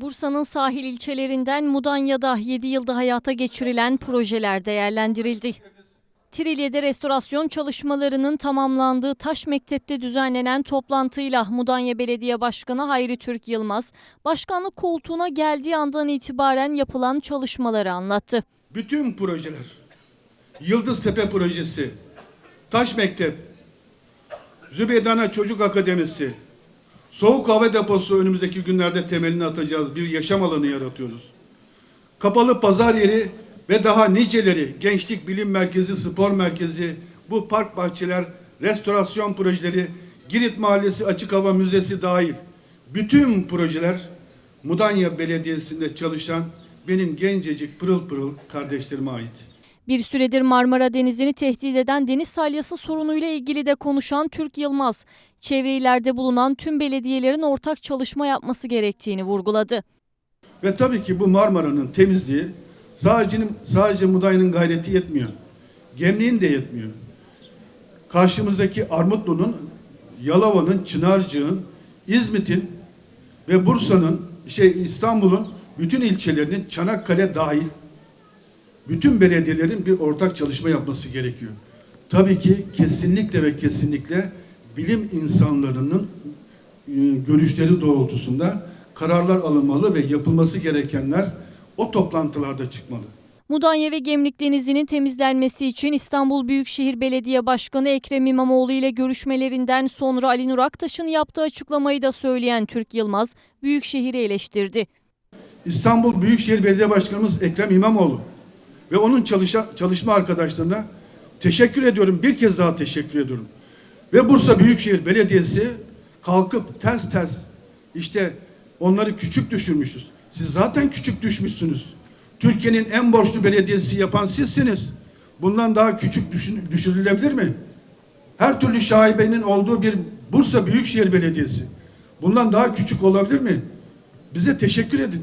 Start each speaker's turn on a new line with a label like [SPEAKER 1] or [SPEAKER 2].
[SPEAKER 1] Bursa'nın sahil ilçelerinden Mudanya'da 7 yılda hayata geçirilen projeler değerlendirildi. Trilye'de restorasyon çalışmalarının tamamlandığı Taş Mektep'te düzenlenen toplantıyla Mudanya Belediye Başkanı Hayri Türk Yılmaz, başkanlık koltuğuna geldiği andan itibaren yapılan çalışmaları anlattı.
[SPEAKER 2] Bütün projeler, Yıldız Tepe projesi, Taş Mektep, Zübeydana Çocuk Akademisi, Soğuk Hava Deposu önümüzdeki günlerde temelini atacağız. Bir yaşam alanı yaratıyoruz. Kapalı pazar yeri ve daha niceleri, gençlik bilim merkezi, spor merkezi, bu park bahçeler, restorasyon projeleri, Girit Mahallesi Açık Hava Müzesi dahil bütün projeler Mudanya Belediyesi'nde çalışan benim gencecik pırıl pırıl kardeşlerime ait.
[SPEAKER 1] Bir süredir Marmara Denizi'ni tehdit eden deniz salyası sorunuyla ilgili de konuşan Türk Yılmaz, çevre illerde bulunan tüm belediyelerin ortak çalışma yapması gerektiğini vurguladı.
[SPEAKER 2] Ve tabii ki bu Marmara'nın temizliği sadece, sadece Mudanya'nın gayreti yetmiyor. Gemliğin de yetmiyor. Karşımızdaki Armutlu'nun, Yalova'nın, Çınarcık'ın, İzmit'in ve Bursa'nın, şey İstanbul'un bütün ilçelerinin Çanakkale dahil bütün belediyelerin bir ortak çalışma yapması gerekiyor. Tabii ki kesinlikle ve kesinlikle bilim insanlarının e, görüşleri doğrultusunda kararlar alınmalı ve yapılması gerekenler o toplantılarda çıkmalı.
[SPEAKER 1] Mudanya ve Gemlik Denizi'nin temizlenmesi için İstanbul Büyükşehir Belediye Başkanı Ekrem İmamoğlu ile görüşmelerinden sonra Ali Nur Aktaş'ın yaptığı açıklamayı da söyleyen Türk Yılmaz, Büyükşehir'i eleştirdi.
[SPEAKER 2] İstanbul Büyükşehir Belediye Başkanımız Ekrem İmamoğlu ve onun çalışa, çalışma arkadaşlarına teşekkür ediyorum. Bir kez daha teşekkür ediyorum. Ve Bursa Büyükşehir Belediyesi kalkıp ters ters işte onları küçük düşürmüşüz. Siz zaten küçük düşmüşsünüz. Türkiye'nin en borçlu belediyesi yapan sizsiniz. Bundan daha küçük düşün, düşürülebilir mi? Her türlü şaibenin olduğu bir Bursa Büyükşehir Belediyesi. Bundan daha küçük olabilir mi? Bize teşekkür edin.